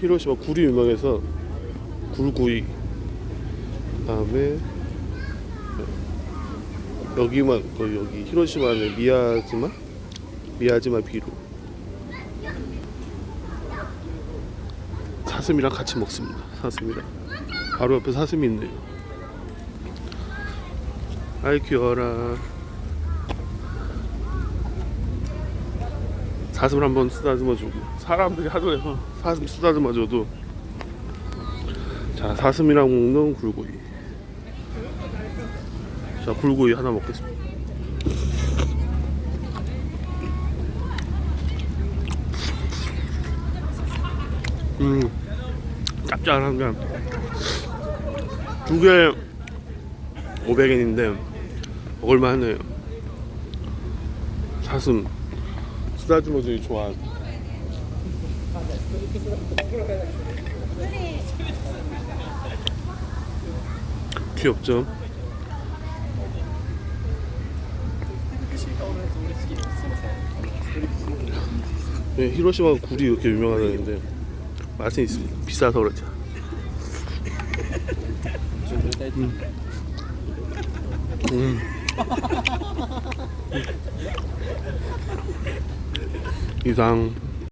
히로시마 굴이 유명해서 굴구이 그다음에 여기만 그 여기 히로시마는 미야지마 미야지마 비루 사슴이랑 같이 먹습니다. 사슴이랑 바로 옆에 사슴이 있네요. 아이 귀여워라. 사슴을 한번 쓰다듬어주고 사람들이 하도 해서 사슴 쓰다듬어줘도. 자 사슴이랑 먹는 굴구이 자 굴구이 하나 먹겠습니다. 음 짭짤한 게두 개 500엔인데 먹을만 하네요. 사슴 쓰다듬어주기 좋아하는 귀엽죠? 네, 히로시마 굴이 이렇게 유명하다는데 맛은 있습니다. 비싸서 그렇죠. 음. 음. 이상